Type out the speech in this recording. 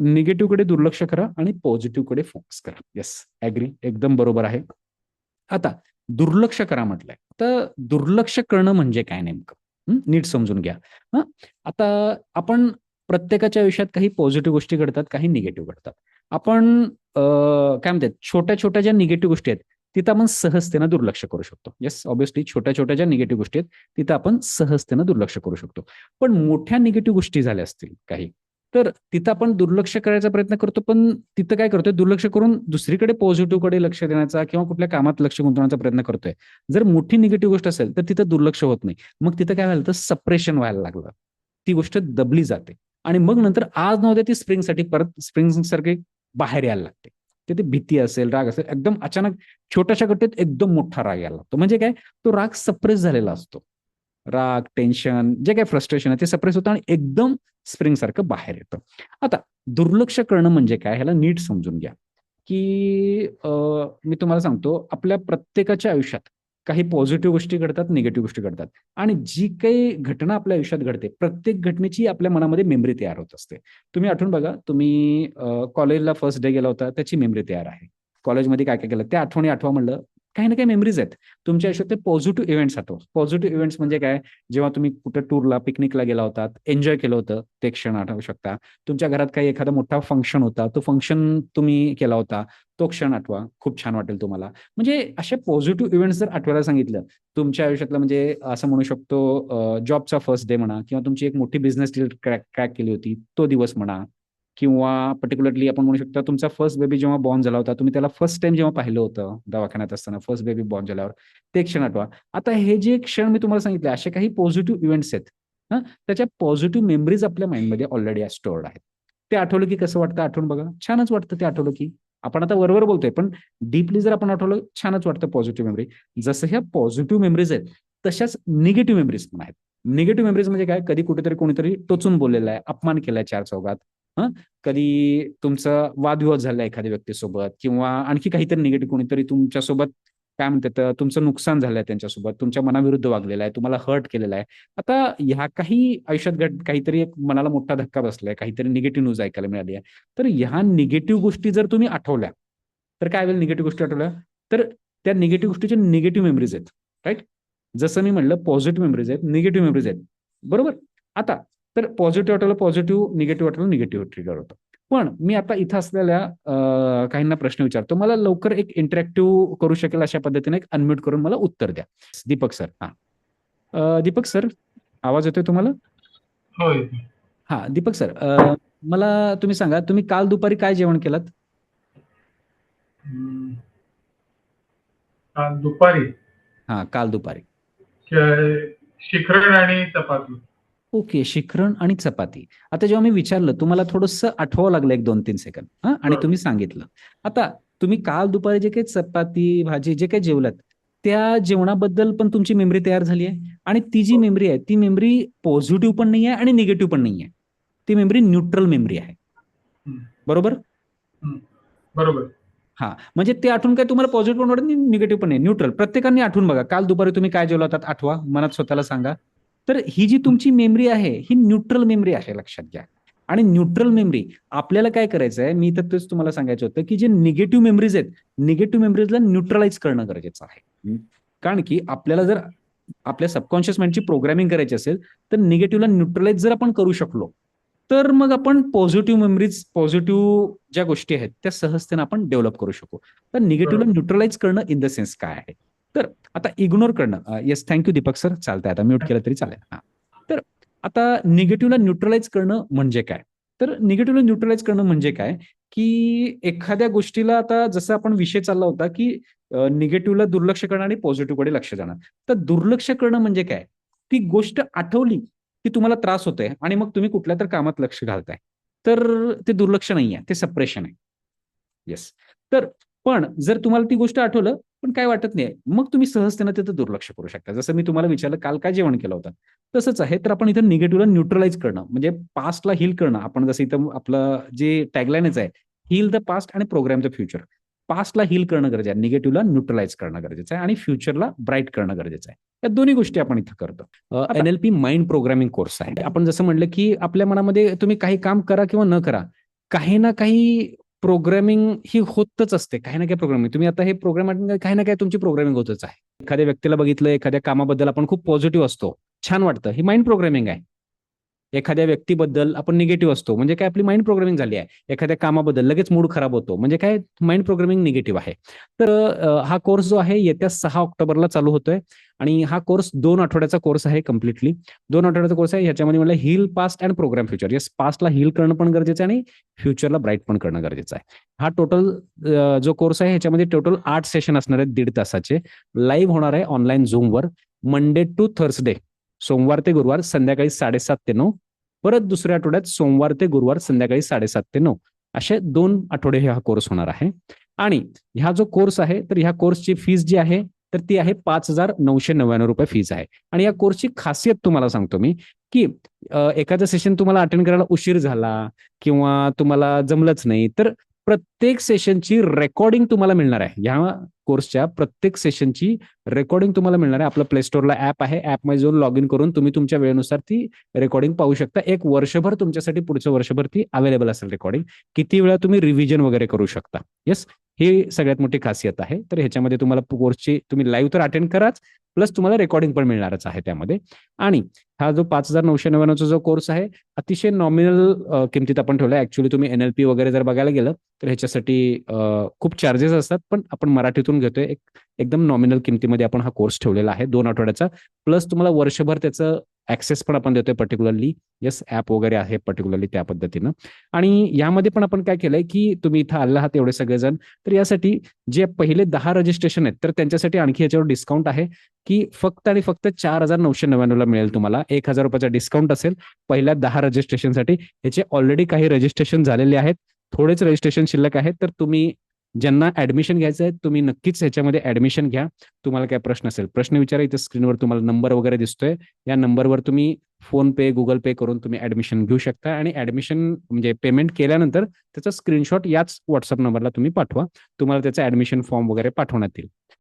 निगेटिव्हकडे दुर्लक्ष करा आणि पॉझिटिव्हकडे फोकस करा. येस ऍग्री एकदम बरोबर आहे. आता दुर्लक्ष करा म्हटलंय. तर दुर्लक्ष करणं म्हणजे काय नेमकं? नीट समजून घ्या. आता आपण प्रत्येकाच्या आयुष्यात काही पॉझिटिव्ह गोष्टी घडतात काही निगेटिव्ह घडतात. आपण काय म्हणतात छोट्या छोट्या ज्या निगेटिव्ह गोष्टी आहेत तिथं आपण सहजतेनं दुर्लक्ष करू शकतो. येस ऑब्विसली छोट्या छोट्या ज्या निगेटिव्ह गोष्टी आहेत तिथं आपण सहजतेनं दुर्लक्ष करू शकतो. पण मोठ्या निगेटिव्ह गोष्टी झाल्या असतील काही तर तिथं आपण दुर्लक्ष करायचा प्रयत्न करतो पण तिथं काय करतोय? दुर्लक्ष करून दुसरीकडे पॉझिटिव्हकडे लक्ष देण्याचा किंवा कुठल्या कामात लक्ष गुंतवण्याचा प्रयत्न करतोय. जर मोठी निगेटिव्ह गोष्ट असेल तर तिथं दुर्लक्ष होत नाही. मग तिथं काय व्हायला तर सप्रेशन व्हायला लागलं. ती गोष्ट दबली जाते. आणि मग नंतर आज नव्हत्या ती स्प्रिंगसाठी परत स्प्रिंग सारखे बाहेर यायला लागते. तिथे भीती असेल राग असेल एकदम अचानक छोट्याशा घटनेत एकदम मोठा राग यायला लागतो. म्हणजे काय? तो राग सप्रेस झालेला असतो. राग टेन्शन जे काही फ्रस्ट्रेशन आहे ते सप्रेस होतं आणि एकदम स्प्रिंग सारखं बाहेर येतं. आता दुर्लक्ष करणं म्हणजे काय? ह्याला नीट समजून घ्या. की मी तुम्हाला सांगतो आपल्या प्रत्येकाच्या आयुष्यात काही पॉझिटिव्ह गोष्टी घडतात निगेटिव्ह गोष्टी घडतात. आणि जी काही घटना आपल्या आयुष्यात घडते प्रत्येक घटनेची आपल्या मनामध्ये मेमरी तयार होत असते. तुम्ही आठवून बघा तुम्ही कॉलेजला फर्स्ट डे गेला होता त्याची मेमरी तयार आहे. कॉलेजमध्ये काय काय केलं? त्या आठवणी आठवा म्हणलं काही ना काही मेमरीज आहेत. तुमच्या आयुष्यात ते पॉझिटिव्ह इव्हेंट्स आतो पॉझिटिव्ह इव्हेंट्स म्हणजे काय? जेव्हा तुम्ही कुठे टूरला पिकनिकला गेला होतात एन्जॉय केलं होतं ते क्षण आठवू शकता. तुमच्या घरात काही एखादा मोठा फंक्शन होता तो फंक्शन तुम्ही केला होता तो क्षण आठवा. खूप छान वाटेल तुम्हाला. म्हणजे असे पॉझिटिव्ह इव्हेंट्स जर आठवायला सांगितलं तुमच्या आयुष्यातलं म्हणजे असं म्हणू शकतो जॉबचा फर्स्ट डे म्हणा किंवा तुमची एक मोठी बिझनेस डील क्रॅक क्रॅक केली होती तो दिवस म्हणा किंवा पर्टिक्युलरली आपण म्हणू शकता तुमचा फर्स्ट बेबी जेव्हा बॉर्न झाला होता तुम्ही त्याला फर्स्ट टाइम जेव्हा पाहिलं होतं दवाखान्यात असताना फर्स्ट बेबी बॉर्न झाल्यावर ते क्षण आठवा. आता हे जे क्षण मी तुम्हाला सांगितले असे काही पॉझिटिव्ह इव्हेंट्स आहेत हा? त्याच्या पॉझिटिव्ह मेमरीज आपल्या माइंडमध्ये ऑलरेडी स्टोअर्ड आहेत. ते आठवलं की कसं वाटतं आठवून बघा? छानच वाटतं ते आठवलं की. आपण आता वरवर बोलतोय पण डीपली जर आपण आठवलं छानच वाटतं पॉझिटिव्ह मेमरी जसं ह्या पॉझिटिव्ह मेमरीज आहेत तशाच निगेटिव्ह मेमरीज पण आहेत. निगेटिव्ह मेमरीज म्हणजे काय? कधी कुठेतरी कोणीतरी टोचून बोललेलं आहे अपमान केलाय चार चौघात. कधी तुमचा वादविवाद झाला एखाद्या व्यक्तीसोबत किंवा आणखी काहीतरी निगेटिव्ह कोणीतरी तुमच्यासोबत काय म्हणतात तुमचं नुकसान झालंय त्यांच्यासोबत तुमच्या मनाविरुद्ध वागलेलं आहे तुम्हाला हर्ट केलेला आहे. आता ह्या काही आयुष्यात घट काहीतरी एक मनाला मोठा धक्का बसलाय काहीतरी निगेटिव्ह न्यूज ऐकायला मिळाली आहे. तर ह्या निगेटिव्ह गोष्टी जर तुम्ही आठवल्या तर काय होईल निगेटिव्ह गोष्टी आठवल्या? तर त्या निगेटिव्ह गोष्टीच्या निगेटिव्ह मेमरीज आहेत राईट जसं मी म्हणलं पॉझिटिव्ह मेमरीज आहेत निगेटिव्ह मेमरीज आहेत. बरोबर? आता तर पॉझिटिव्ह आठवलं पॉझिटिव्ह निगेटिव्ह आठवलं निगेटिव्ह ट्रिगर होतं. पण मी आता इथं असलेल्या काहींना प्रश्न विचारतो. मला लवकर एक इंटरॅक्टिव्ह करू शकेल अशा पद्धतीने एक अनम्यूट करून मला उत्तर द्या. दीपक सर हा. दीपक सर आवाज येतोय तुम्हाला? होय हा दीपक सर मला तुम्ही सांगा तुम्ही काल दुपारी काय जेवण केलं दुपारी? हा काल दुपारी. शिखरण आणि चपाती. ओके शिखरण आणि चपाती. आता जेव्हा मी विचारलं तुम्हाला थोडस आठवावं लागलं एक दोन तीन सेकंद हा? आणि. तुम्ही सांगितलं. आता तुम्ही काल दुपारी जे काही चपाती भाजी जे काही जेवलात त्या जेवणाबद्दल पण तुमची मेमरी तयार झाली आहे? आणि ती जी मेमरी आहे ती मेमरी पॉझिटिव्ह पण नाही आहे आणि निगेटिव्ह पण नाही आहे ती मेमरी न्यूट्रल मेमरी आहे. बरोबर? बरोबर. हा. म्हणजे ते आठवून काय तुम्हाला पॉझिटिव्ह पण वाटत निगेटिव्ह पण नाही. न्यूट्रल. प्रत्येकाने आठवून बघा. काल दुपारी तुम्ही काय जेवला होतात आठवा. मनात स्वतःला सांगा. तर ही जी तुमची मेमरी आहे ही न्यूट्रल मेमरी आहे लक्षात घ्या. आणि न्यूट्रल मेमरी आपल्याला काय करायचं आहे मी तर तेच तुम्हाला सांगायचं होतं की जे निगेटिव्ह मेमरीज आहेत निगेटिव्ह मेमरीजला न्यूट्रलाइज करणं गरजेचं आहे. कारण की आपल्याला जर आपल्या सबकॉन्शियस माइंडची प्रोग्रामिंग करायची असेल तर निगेटिव्हला न्यूट्रलाइज जर आपण करू शकलो तर मग आपण पॉझिटिव्ह मेमरीज पॉझिटिव्ह ज्या गोष्टी आहेत त्या सहजतेने आपण डेव्हलप करू शकू. तर निगेटिव्हला न्यूट्रलाइज करणं इन द सेन्स काय आहे? तर आता इग्नोर करणं येस थँक्यू दीपक सर चालतंय आता म्यूट केलं तरी चालेल. हा. तर आता निगेटिव्हला न्यूट्रलाइज करणं म्हणजे काय? तर निगेटिव्हला न्यूट्रलाइज करणं म्हणजे काय? की एखाद्या गोष्टीला आता जसं आपण विषय चालला होता की निगेटिव्हला दुर्लक्ष करणं आणि पॉझिटिव्हकडे लक्ष जाणं. तर दुर्लक्ष करणं म्हणजे काय? ती गोष्ट आठवली की तुम्हाला त्रास होतोय आणि मग तुम्ही कुठल्या तर कामात लक्ष घालताय. तर ते दुर्लक्ष नाही आहे ते सप्रेशन आहे. येस तर पण जर तुम्हाला ती गोष्ट आठवलं पण काय वाटत नाही. मग तुम्ही सहजतेनं तिथं दुर्लक्ष करू शकता. जसं मी तुम्हाला विचारलं काल काय जेवण केलं होतं? तसंच आहे. तर आपण इथं निगेटिव्हला न्यूट्रलाइज करणं म्हणजे पास्टला हिल करणं. आपण जसं इथं आपलं जे टॅगलाईनच आहे हिल द पास्ट आणि प्रोग्राम द फ्युचर पास्टला हिल करणं गरजेचं आहे. निगेटिव्हला न्यूट्रलाइज करणं गरजेचं आहे. आणि फ्युचरला ब्राईट करणं गरजेचं आहे. या दोन्ही गोष्टी आपण इथं करतो. N L P mind programming course आहे. आपण जसं म्हणलं की आपल्या मनामध्ये तुम्ही काही काम करा किंवा न करा काही ना काही प्रोग्रामिंग ही होतच असते काही ना काही प्रोग्रामिंग. तुम्ही आता हे प्रोग्राम काही ना काही तुमची प्रोग्रामिंग होतच आहे. एखाद्या व्यक्तीला बघितलं एखाद्या कामाबद्दल आपण खूप पॉझिटिव्ह असतो. छान वाटतं. ही माइंड प्रोग्रामिंग आहे. एखाद्या व्यक्तीबद्दल आपण निगेटिव्ह असतो. म्हणजे काय आपली माइंड प्रोग्रामिंग झाली आहे. एखाद्या कामाबद्दल लगेच मूड खराब होतो. म्हणजे काय माइंड प्रोग्रामिंग निगेटिव्ह आहे. तर हा कोर्स जो आहे येत्या सहा ऑक्टोबरला चालू होतोय. आणि हा कोर्स दोन आठवड्याचा कोर्स आहे कम्प्लिटली दोन आठवड्याचा कोर्स आहे ह्याच्यामध्ये मला heal past and programme future yes पास्टला heal करणं पण गरजेचं आहे आणि फ्युचरला ब्राईट पण करणं गरजेचं आहे. हा टोटल जो कोर्स आहे ह्याच्यामध्ये टोटल आठ सेशन असणार आहेत दीड तासाचे. लाईव्ह होणार आहे ऑनलाईन झूमवर मंडे टू थर्सडे सोमवार ते गुरुवार संध्याकाळी साडेसात ते नऊ. परत दुसऱ्या आठवड्यात सोमवार ते गुरुवार संध्याकाळी साडेसात ते नऊ. असे दोन आठवडे हा कोर्स होणार आहे. आणि ह्या जो कोर्स आहे तर ह्या कोर्सची फीस जी आहे तर ती आहे पाच हजार नऊशे नव्याण्णव रुपये फीज आहे. आणि या कोर्सची खासियत तुम्हाला सांगतो मी की एखादं सेशन तुम्हाला अटेंड करायला उशीर झाला किंवा तुम्हाला जमलंच नाही तर प्रत्येक सेशनची रेकॉर्डिंग तुम्हाला मिळणार आहे. ह्या कोर्सच्या प्रत्येक सेशनची रेकॉर्डिंग तुम्हाला मिळणार आहे. आपलं प्ले स्टोअरला ऍप आहे. ऍपमध्ये जाऊन लॉग इन करून तुम्ही तुमच्या वेळेनुसार ती रेकॉर्डिंग पाहू शकता. एक वर्षभर तुमच्यासाठी पुढचं वर्षभर ती अवेलेबल असेल रेकॉर्डिंग किती वेळा तुम्ही रिव्हिजन वगैरे करू शकता. येस ही सगळ्यात मोठी खासियत आहे. तर ह्याच्यामध्ये तुम्हाला कोर्सची तुम्ही लाईव्ह तर अटेंड कराच. प्लस तुम्हाला रेकॉर्डिंग पण मिळणारच आहे त्यामध्ये. आणि हा जो पाच हजार नऊशे नव्याण्णवचा जो कोर्स आहे अतिशय नॉमिनल किमतीत आपण ठेवला ऍक्च्युली तुम्ही एनएलपी वगैरे जर बघायला गेलं तर ह्याच्यासाठी खूप चार्जेस असतात. पण आपण मराठीतून घेतोय. एक एकदम नॉमिनल किमतीमध्ये आपण हा कोर्स ठेवलेला आहे. दोन आठवड्याचा. प्लस तुम्हाला वर्षभर त्याचं ऍक्सेस पण आपण देतोय पर्टिक्युलरली येस ऍप वगैरे आहे पर्टिक्युलरली त्या पद्धतीनं. आणि यामध्ये पण आपण काय केलंय की तुम्ही इथं आला आहात एवढे सगळेजण. तर यासाठी जे पहिले दहा रजिस्ट्रेशन आहेत तर त्यांच्यासाठी आणखी याच्यावर डिस्काउंट आहे की फक्त आणि फक्त चार हजार नऊशे नव्याण्णवला मिळेल तुम्हाला. एक हजार रुपयाचा डिस्काउंट असेल पहिल्या दहा रजिस्ट्रेशनसाठी याचे ऑलरेडी काही रजिस्ट्रेशन झालेले आहेत. थोडेच रजिस्ट्रेशन शिल्लक आहेत. तर तुम्ही ज्यांना ऍडमिशन घ्यायचं आहे तुम्ही नक्कीच ह्याच्यामध्ये ऍडमिशन घ्या. तुम्हाला काय प्रश्न असेल प्रश्न विचारा. इथे स्क्रीनवर तुम्हाला नंबर वगैरे दिसतोय. या नंबरवर तुम्ही फोन पे गुगल पे करून तुम्ही ऍडमिशन घेऊ शकता. आणि ऍडमिशन म्हणजे पेमेंट केल्यानंतर त्याचा स्क्रीनशॉट याच व्हॉट्सअप नंबरला तुम्ही पाठवा. तुम्हाला त्याचा ऍडमिशन फॉर्म वगैरे पाठवण्यात येईल.